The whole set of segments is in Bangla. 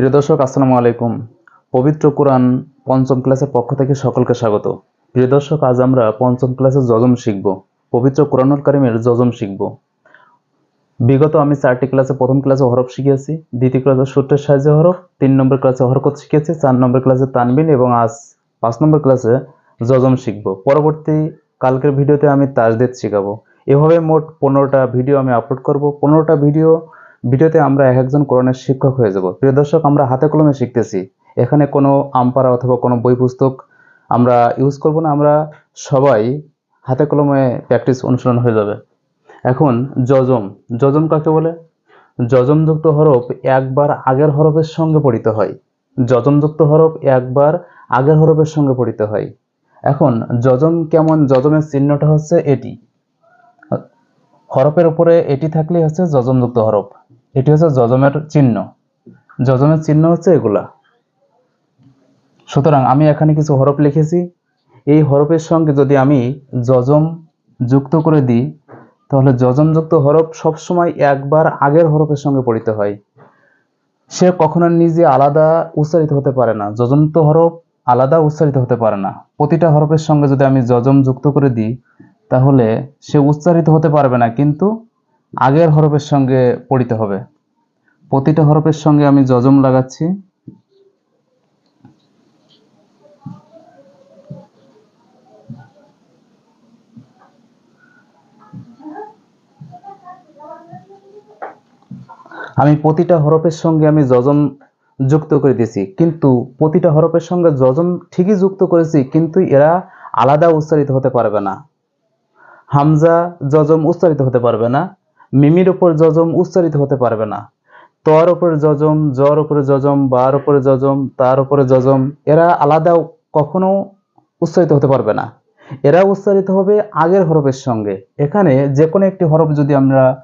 প্রিয় দর্শক, আসসালামু আলাইকুম। পবিত্র কোরআন পঞ্চম ক্লাসের পক্ষ থেকে সকলকে স্বাগত। প্রিয় দর্শক, আজ আমরা পঞ্চম ক্লাসে জজম শিখব। পবিত্র কোরআনুল কারিমের জজম শিখব। বিগত আমি চারটি ক্লাসে প্রথম ক্লাসে হরফ শিখিয়েছি, দ্বিতীয় ক্লাসে সূত্রের সাহায্যে হরফ, তিন নম্বর ক্লাসে হরকত শিখেছি চার নম্বর ক্লাসে তানবিন এবং আজ পাঁচ নম্বর ক্লাসে জজম শিখব। পরবর্তী কালকের ভিডিওতে আমি তাজদেদ শিখাবো। এভাবে মোট পনেরোটা ভিডিও আমি আপলোড করব। পনেরোটা ভিডিও ভিডিওতে আমরা এক একজন কোরআনের শিক্ষক হয়ে যাব। প্রিয় দর্শক, আমরা হাতে কলমে শিখতেছি। এখানে কোনো আমপারা অথবা কোনো বই পুস্তক আমরা ইউজ করব না, আমরা সবাই হাতে কলমে প্র্যাকটিস অনুশীলন হয়ে যাবে। এখন যজম। যজম কাকে বলে? যজমযুক্ত হরফ একবার আগের হরফের সঙ্গে পড়িত হয়। যজমযুক্ত হরফ একবার আগের হরফের সঙ্গে পড়িত হয়। এখন যজম কেমন, যজমের চিহ্নটা হচ্ছে এটি। হরফের উপরে এটি থাকলেই হচ্ছে যজমযুক্ত হরফ। এটি হচ্ছে যজমের চিহ্ন। যজমের চিহ্ন হচ্ছে এগুলা। সুতরাং আমি এখানে কিছু হরফ লিখেছি। এই হরফের সঙ্গে যদি আমি যজম যুক্ত করে দিই, তাহলে যজমযুক্ত হরফ সবসময় একবার আগের হরফের সঙ্গে পড়িতে হয়। সে কখনো নিজে আলাদা উচ্চারিত হতে পারে না। যজন্ত হরফ আলাদা উচ্চারিত হতে পারে না। প্রতিটা হরফের সঙ্গে যদি আমি যজম যুক্ত করে দিই, তাহলে সে উচ্চারিত হতে পারবে না, কিন্তু আগের হরফের সঙ্গে পড়িতে হবে। প্রতিটা হরফের সঙ্গে আমি যজম লাগাচ্ছি। আমি প্রতিটা হরফের সঙ্গে আমি যজম যুক্ত করে দিয়েছি। কিন্তু প্রতিটা হরফের সঙ্গে যজম ঠিকই যুক্ত করেছি, কিন্তু এরা আলাদা উচ্চারিত হতে পারবে না। হামজা যজম উচ্চারিত হতে পারবে না। মিমির ওপর যজম উচ্চারিত হতে পারবে না। তর উপরে যজম, জ্বর উপরে যজম, বার ওপরে যজম, তার ওপরে যজম, এরা আলাদা কখনো উচ্চারিত হতে পারবে না। এরা উচ্চারিত হবে আগের হরফের সঙ্গে। এখানে যে কোনো একটি হরফ যদি আমরা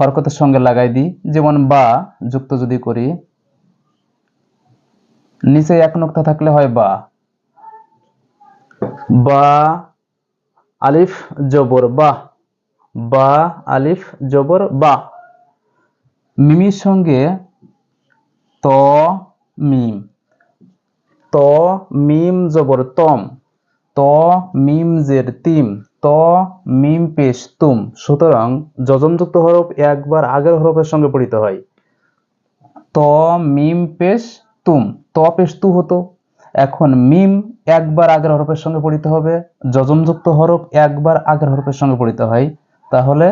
হরকতের সঙ্গে লাগাই দিই, যেমন বা যুক্ত যদি করি, নিচে এক নোক্তা থাকলে হয় বা। বা, আলিফ, জবর বা বা, আলিফ, জবর, বা। মিমির সঙ্গে ত, মিম। ত, মিম, জবর, তম। ত, মিম, জের, তিম। ত, মিম, পেশ, তুম। সুতরাং যজমযুক্ত হরফ একবার আগের হরফের সঙ্গে পড়িত হয়। ত, মিম, পেশ, তুম। ত, পেশ, তু হতো। এখন মিম একবার আগের হরফের সঙ্গে পড়িতে হবে যজমযুক্ত হরফ একবার আগের হরফের সঙ্গে পড়িতে হয়। তাহলে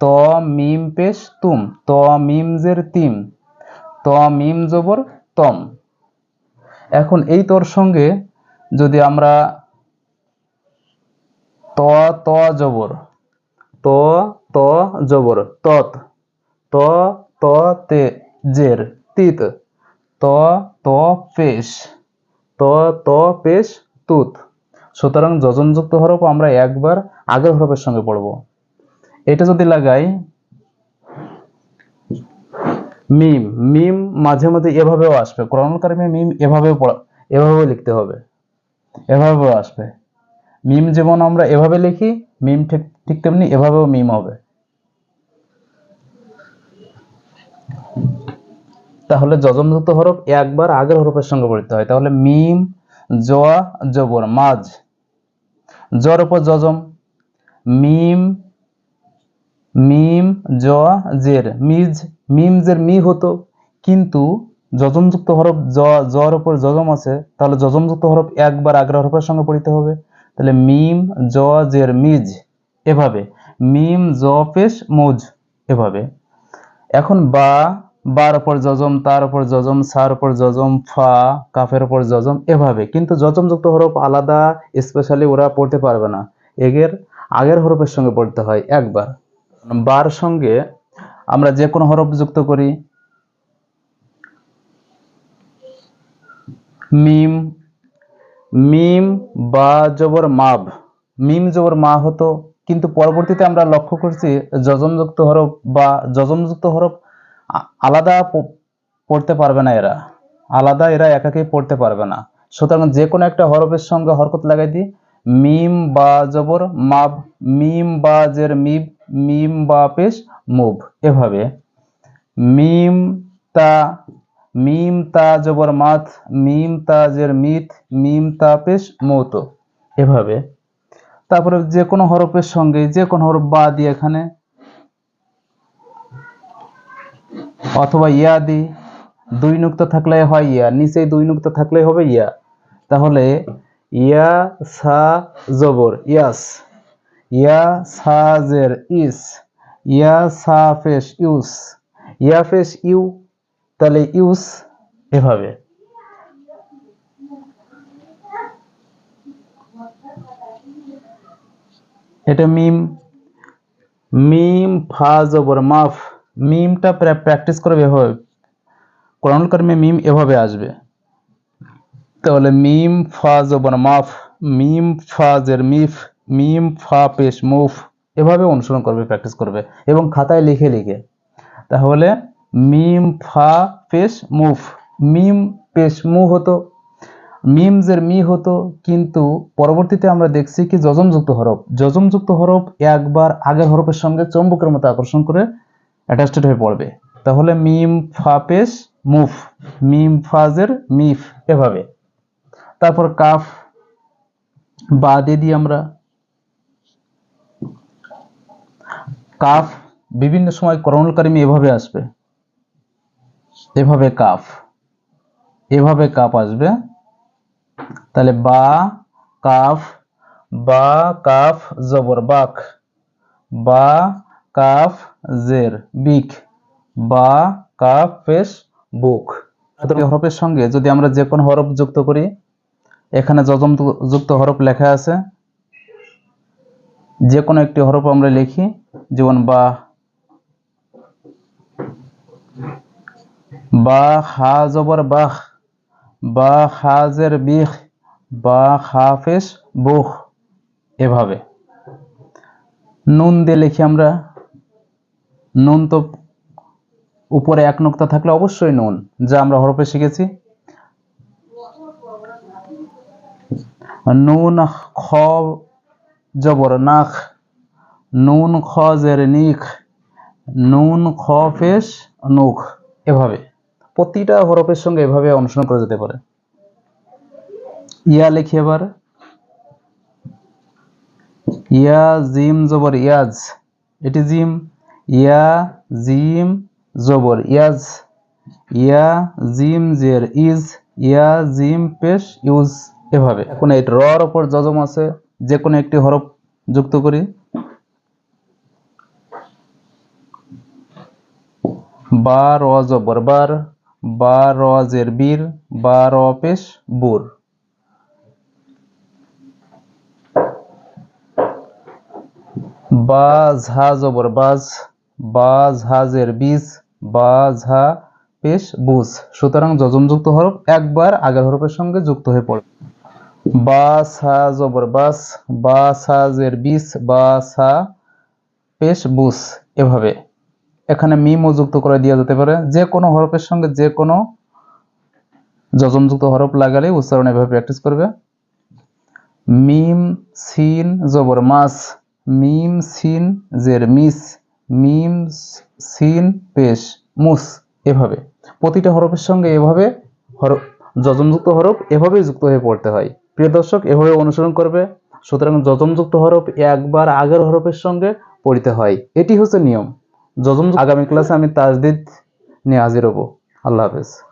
ত মিম পেশ তুম ত মিম জের তিম ত মিম জবর তম। এখন এই তোর সঙ্গে যদি আমরা ত ত জবর ত ত জবর তত ত ত তে জের, তিত ত ত পেশ ত ত পেশ তুত। সুতরাং যজনযুক্ত হরফ আমরা একবার আগের হরফের সঙ্গে পড়ব। এটা যদি লাগাই, মিম মিম মাঝে মাঝে এভাবেও আসবে। কোরআন কারিমে মিম এভাবেও পড়া, এভাবেও লিখতে হবে। এভাবেও আসবে। মিম যেমন আমরা এভাবে লিখি, মিম ঠিক ঠিক তেমনি এভাবেও মিম হবে। তাহলে যজমযুক্ত হরফ একবার আগের হরফের সঙ্গে পড়তে হয়। তাহলে মিম জ জবর মাঝ। জর উপর যজম। মিম মিম, জ, জের। মিজ মিম জের মি হতো। কিন্তু যজমযুক্ত হরফ জ, জর উপর যজম আছে, তাহলে যজমযুক্ত হরফ একবার আগের হরফের সঙ্গে পড়িতে হবে। তাহলে মিম, জ, জের, মিজ, এভাবে। মিম, জ পেশ মুজ, এভাবে। এখন বা, বার উপর যজম, তার উপর যজম, সার উপর যজম, ফা, কাফের উপর যজম, এভাবে। কিন্তু যজমযুক্ত হরফ আলাদা, স্পেশালি ওরা পড়তে পারবে না। এগের আগের হরফের সঙ্গে পড়তে হয় একবার। বার সঙ্গে আমরা যে কোনো হরফ যুক্ত করি। মিম মিম, বা জবর মাব। মিম, জবর মা হতো, কিন্তু পরবর্তীতে আমরা লক্ষ্য করছি যজমযুক্ত হরফ বা যজমযুক্ত হরফ আলাদা পড়তে পারবে না এরা। আলাদা এরা একাকেই পড়তে পারবে না। সুতরাং যে কোনো একটা হরফের সঙ্গে হরকত লাগাই দিই। মিম, বা, জবর, মাব, মিম, বা, জের, মিব মিম বা পেশ মুভ, এভাবে। মিম তা মিম তা জবর মাত, মিম তাজের মিথ মিম তা পেশ মৌত, এভাবে। তারপরে যে কোনো হরফের সঙ্গে, যে কোনো হরফ বা দিয়ে এখানে, অথবা ইয়া দি, দুই নুক্তা থাকলে হয় ইয়া, নিচে দুই নুক্তা থাকলে হবে ইয়া। তাহলে ইয়া সা জবর, ইয়াস। ইয়া সাজের ইস, ইয়া সা ফেস ইউস। ইয়া ফেস ইউ, তাহলে ইউস এভাবে। এটা মিম মিম ফা জবর মাফ। মিমটা প্র্যাকটিস করবে এভাবে। কোরআনুল কারিমে মিম এভাবে আসবে। তাহলে মিম ফা জবর মাফ, মিম ফা জের মিফ মিম, ফা, পেশ, মুফ এভাবে অনুসরণ করবে প্র্যাকটিস করবে এবং খাতায় লিখে লিখে। তাহলে মিম, ফা, পেশ, মুফ। মিম, পেশ, মু হতো। মিমজের মি হতো, কিন্তু পরবর্তীতে আমরা দেখছি কি যজমযুক্ত হরফ। যজমযুক্ত হরফ একবার আগের হরফের সঙ্গে চম্বকের মতো আকর্ষণ করে অ্যাটাচড হয়ে পড়বে। তাহলে মিম, ফা, পেশ, মুফ। মিম, ফাজের, মিফ এভাবে। তারপর কাফ, বা দিয়ে আমরা। কাফ, বিভিন্ন সময় করণুল এভাবে আসবে। এভাবে কাফ, এভাবে কাপ আসবে। তাহলে বা, কাফ বা, কাফ, জবর, বাক। বা, কাফ, জের, বিক। বা, কাফ, পেশ, বুক। হরফের সঙ্গে যদি আমরা যে কোনো হরফ যুক্ত করি, এখানে যজম যুক্ত হরফ লেখা আছে। যে কোনো একটি হরফ আমরা লিখি, যেমন বা বা হা জবর বাহ, বা হাজের বিখ বা হাফেস বুখ এভাবে। নুন দিয়ে লিখি আমরা। নুন তো উপরে এক নোক্তা থাকলে অবশ্যই নুন, যা আমরা হরফে শিখেছি। নুন, খ জবর নাখ, নুন খ জের নিখ, নুন খ ফেস নুখ, এভাবে। প্রতিটা হরফের সঙ্গে এভাবে অনুসরণ করা যেতে পারে। ইয়া লিখি এবার। ইয়া, জিম, জবর, ইয়াজ। এটি জিম। ইয়া, জিম, জবর, ইয়াজ। ইয়া, জিম, জের, ইজ। ইয়া, জিম, পেশ, ইউজ। এভাবে। এখন এই রর ওপর যজম আছে। যে কোনো একটি হরফ যুক্ত করি। বা, র জবর বার বা, র, জের, বীর। বা, র, পেশ, বুর। বা, ঝা জবর বাজ। বা ঝাজের বীজ। বা, ঝা, পেশ, বুজ। সুতরাং যজমযুক্ত হরফ একবার আগের হরফের সঙ্গে যুক্ত হয়ে পড়ে। বা সা জবর বাস বা সাজের বিষ বা সা পেশ বুস, এভাবে। এখানে মিমও যুক্ত করে দেওয়া যেতে পারে। যে কোনো হরফের সঙ্গে যে কোনো যজমযুক্ত হরফ লাগালে উচ্চারণ এভাবে প্র্যাকটিস করবে। মিম, সিন, জবর, মাস। মিম, সিন, জের, মিস। মিম, সিন, পেশ, মুস, এভাবে। প্রতিটা হরফের সঙ্গে এভাবে হরফ যজমযুক্ত হরফ এভাবেই যুক্ত হয়ে পড়তে হয়। প্রিয় দর্শক, এভাবে অনুসরণ করবে। সুতরাং যজমযুক্ত হরফ একবার আগের হরফের সঙ্গে পড়িতে হয়। এটি হচ্ছে নিয়ম। যজম আগামী ক্লাসে আমি তাজদিদ নিয়ে হাজির হব। আল্লাহ হাফেজ।